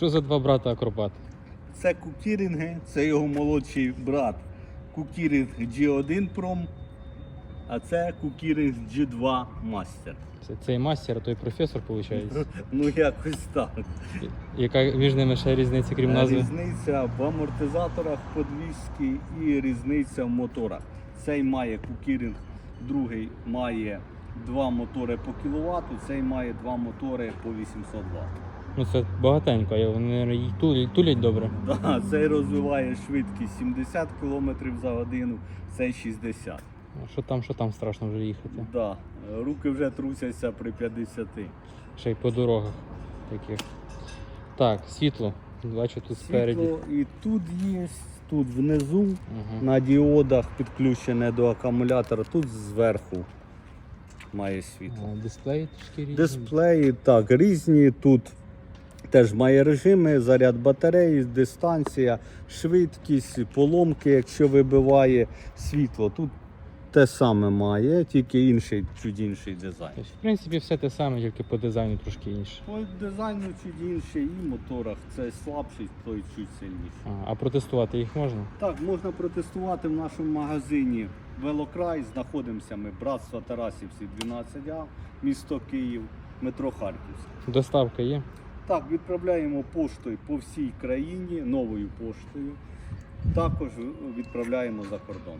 Що за два брата акробати? Це Кукірінги, це його молодший брат. Кукірінг G1 Prom, а це Кукірінг G2 Master. Це цей мастер, а той професор, виходить. Ну якось так. Яка між ними ще різниця, крім назви? Різниця в амортизаторах подвіски і різниця в моторах. Цей має Кукірінг, другий має два мотори по кіловату, цей має два мотори по 800 Вт. Ну це багатенько, вони тулять, добре. Да, цей розвиває швидкість 70 км за годину, цей 60. Що там, що там страшно вже їхати. Да, руки вже трусяться при 50. Ще й по дорогах таких. Так, світло. Бачу тут спереді. І тут є, тут внизу Ага. на діодах підключене до акумулятора, тут зверху має світло. А, Дисплеї трішки різні. Дисплеї так, різні. Тут теж має режими, заряд батареї, дистанція, швидкість, поломки, якщо вибиває світло. Тут те саме має, тільки інший, чуть інший дизайн. Тобто, в принципі, все те саме, тільки по дизайну трошки інше. По дизайну чуть інший і моторах. Це слабший, той чуть сильніший. А, а протестувати їх можна? Так, можна протестувати в нашому магазині Велокрай. Знаходимося ми братство Тарасівці 12А, місто Київ, метро Харківське. Доставка є. Так, відправляємо поштою по всій країні, новою поштою. Також відправляємо за кордон.